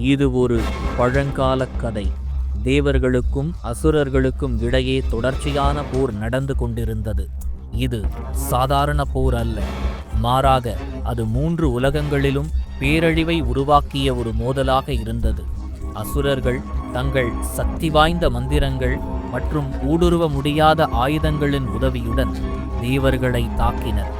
இது ஒரு பழங்கால கதை. தேவர்களுக்கும் அசுரர்களுக்கும் இடையே தொடர்ச்சியான போர் நடந்து கொண்டிருந்தது. இது சாதாரண போர் அல்ல. மாறாக அது மூன்று உலகங்களிலும் பேரழிவை உருவாக்கிய ஒரு மோதலாக இருந்தது. அசுரர்கள் தங்கள் சக்தி வாய்ந்த மந்திரங்கள் மற்றும் ஊடுருவ முடியாத ஆயுதங்களின் உதவியுடன் தேவர்களை தாக்கினர்.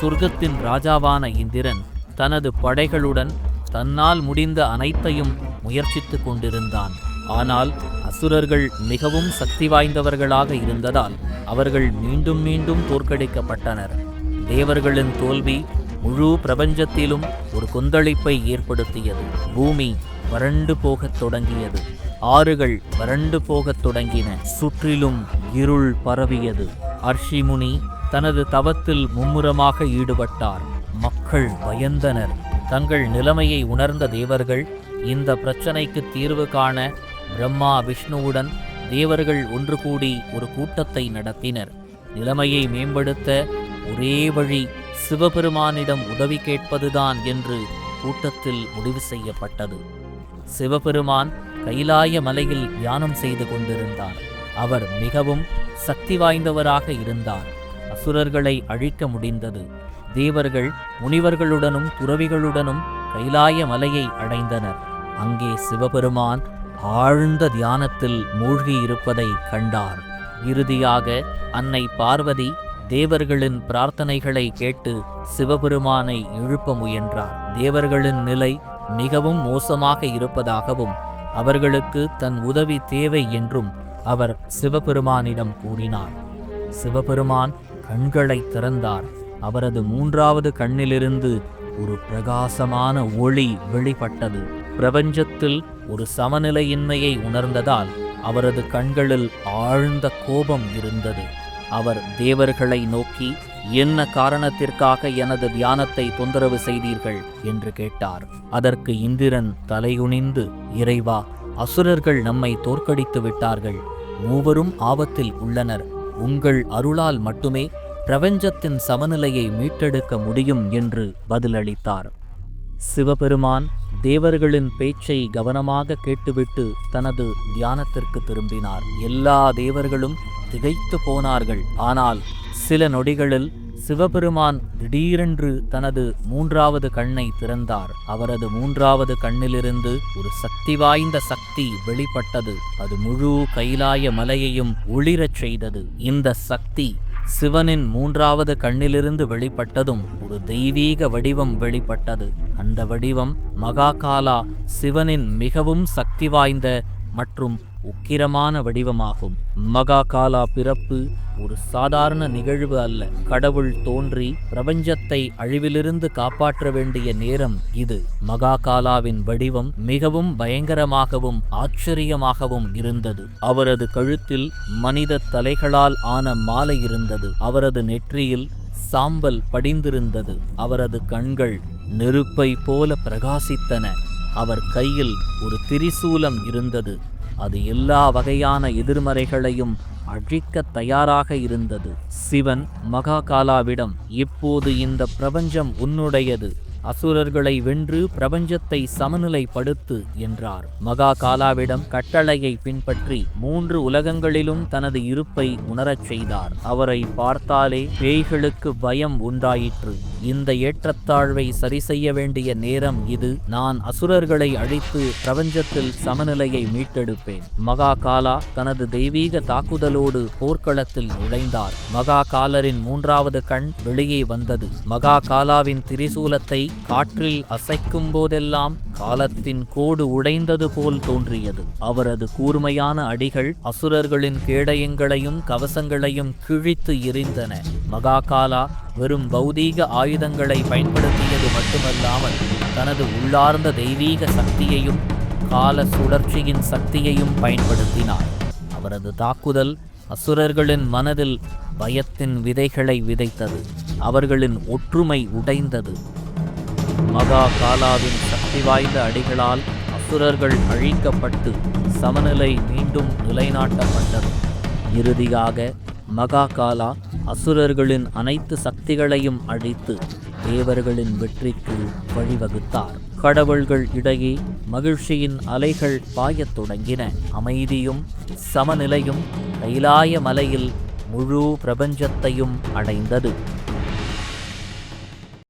சொர்க்கத்தின் ராஜாவான இந்திரன் தனது படைகளுடன் தன்னால் முடிந்த அனைத்தையும் முயற்சித்துக் கொண்டிருந்தான். ஆனால் அசுரர்கள் மிகவும் சக்தி வாய்ந்தவர்களாக இருந்ததால் அவர்கள் மீண்டும் மீண்டும் தோற்கடிக்கப்பட்டனர். தேவர்களின் தோல்வி முழு பிரபஞ்சத்திலும் ஒரு கொந்தளிப்பை ஏற்படுத்தியது. பூமி வறண்டு போகத் தொடங்கியது. ஆறுகள் வறண்டு போகத் தொடங்கின. சுற்றிலும் இருள் பரவியது. அர்ஷிமுனி தனது தவத்தில் மும்முரமாக ஈடுபட்டார். மக்கள் பயந்தனர். தங்கள் நிலைமையை உணர்ந்த தேவர்கள் இந்த பிரச்சனைக்கு தீர்வு காண பிரம்மா விஷ்ணுவுடன் தேவர்கள் ஒன்று கூடி ஒரு கூட்டத்தை நடத்தினர். நிலைமையை மேம்படுத்த ஒரே வழி சிவபெருமானிடம் உதவி கேட்பதுதான் என்று கூட்டத்தில் முடிவு செய்யப்பட்டது. சிவபெருமான் கைலாய மலையில் தியானம் செய்து கொண்டிருந்தார். அவர் மிகவும் சக்தி வாய்ந்தவராக இருந்தார். அசுரர்களை அழிக்க முடிந்தது. தேவர்கள் முனிவர்களுடனும் துறவிகளுடனும் கைலாய மலையை அடைந்தனர். அங்கே சிவபெருமான் ஆழ்ந்த தியானத்தில் மூழ்கி இருப்பதை கண்டார். இறுதியாக அன்னை பார்வதி தேவர்களின் பிரார்த்தனைகளை கேட்டு சிவபெருமானை எழுப்ப முயன்றார். தேவர்களின் நிலை மிகவும் மோசமாக இருப்பதாகவும் அவர்களுக்கு தன் உதவி தேவை என்றும் அவர் சிவபெருமானிடம் கூறினார். சிவபெருமான் கண்களை திறந்தார். அவரது மூன்றாவது கண்ணிலிருந்து ஒரு பிரகாசமான ஒளி வெளிப்பட்டது. பிரபஞ்சத்தில் ஒரு சமநிலையின்மையை உணர்ந்ததால் அவரது கண்களில் ஆழ்ந்த கோபம் இருந்தது. அவர் தேவர்களை நோக்கி என்ன காரணத்திற்காக எனது தியானத்தை தொந்தரவு செய்தீர்கள்? என்று கேட்டார். அதற்கு இந்திரன் தலைகுனிந்து இறைவா அசுரர்கள் நம்மை தோற்கடித்து விட்டார்கள். மூவரும் ஆபத்தில் உள்ளனர். உங்கள் அருளால் மட்டுமே பிரபஞ்சத்தின் சமநிலையை மீட்டெடுக்க முடியும் என்று பதிலளித்தார். சிவபெருமான் தேவர்களின் பேச்சை கவனமாக கேட்டுவிட்டு தனது தியானத்திற்கு திரும்பினார். எல்லா தேவர்களும் திகைத்து போனார்கள். ஆனால் சில நொடிகளில் சிவபெருமான் திடீரென்று தனது மூன்றாவது கண்ணை திறந்தார். அவரது மூன்றாவது கண்ணிலிருந்து ஒரு சக்தி வாய்ந்த சக்தி வெளிப்பட்டது. அது முழு கைலாய மலையையும் ஒளிரச் செய்தது. இந்த சக்தி சிவனின் மூன்றாவது கண்ணிலிருந்து வெளிப்பட்டதும் ஒரு தெய்வீக வடிவம் வெளிப்பட்டது. அந்த வடிவம் மகாகாலா சிவனின் மிகவும் சக்தி வாய்ந்த மற்றும் உக்கிரமான வடிவமாகும். மகாகாலா பிறப்பு ஒரு சாதாரண நிகழ்வு அல்ல. கடவுள் தோன்றி பிரபஞ்சத்தை அழிவிலிருந்து காப்பாற்ற வேண்டிய நேரம் இது. மகாகாலாவின் வடிவம் மிகவும் பயங்கரமாகவும் ஆச்சரியமாகவும் இருந்தது. அவரது கழுத்தில் மனித தலைகளால் ஆன மாலை இருந்தது. அவரது நெற்றியில் சாம்பல் படிந்திருந்தது. அவரது கண்கள் நெருப்பை போல பிரகாசித்தன. அவர் கையில் ஒரு திரிசூலம் இருந்தது. அது எல்லா வகையான எதிர்மறைகளையும் அழிக்க தயாராக இருந்தது. சிவன் மகாகாலாவிடம் இப்போது இந்த பிரபஞ்சம் உன்னுடையது. அசுரர்களை வென்று பிரபஞ்சத்தை சமநிலைப்படுத்து என்றார். மகாகாலாவிடம் கட்டளையை பின்பற்றி மூன்று உலகங்களிலும் தனது இருப்பை உணரச் செய்தார். அவரை பார்த்தாலே பேய்களுக்கு பயம் உண்டாயிற்று. இந்த ஏற்றத்தாழ்வை சரி செய்ய வேண்டிய நேரம் இது. நான் அசுரர்களை அழித்து பிரபஞ்சத்தில் சமநிலையை மீட்டெடுப்பேன். மகா காலா தனது தெய்வீக தாக்குதலோடு போர்க்களத்தில் நுழைந்தார். மகா காலரின் மூன்றாவது கண் வெளியே வந்தது. மகா காலாவின் திரிசூலத்தை காற்றில் அசைக்கும் போதெல்லாம் காலத்தின் கோடு உடைந்தது போல் தோன்றியது. அவரது கூர்மையான அடிகள் அசுரர்களின் கேடயங்களையும் கவசங்களையும் கிழித்து எரிந்தன. மகாகாலா வெறும் பௌதீக ஆயுதங்களை பயன்படுத்தியது மட்டுமல்லாமல் தனது உள்ளார்ந்த தெய்வீக சக்தியையும் கால சுழற்சியின் சக்தியையும் பயன்படுத்தினார். அவரது தாக்குதல் அசுரர்களின் மனதில் பயத்தின் விதைகளை விதைத்தது. அவர்களின் ஒற்றுமை உடைந்தது. மகா காலாவின் சக்தி வாய்ந்த அடிகளால் அசுரர்கள் அழிக்கப்பட்டு சமநிலை மீண்டும் நிலைநாட்டப்பட்டது. இறுதியாக மகா காலா அசுரர்களின் அனைத்து சக்திகளையும் அழித்து தேவர்களின் வெற்றிக்கு வழிவகுத்தார். கடவுள்கள் இடையே மகிழ்ச்சியின் அலைகள் பாயத் தொடங்கின. அமைதியும் சமநிலையும் கைலாய மலையில் முழு பிரபஞ்சத்தையும் அடைந்தது.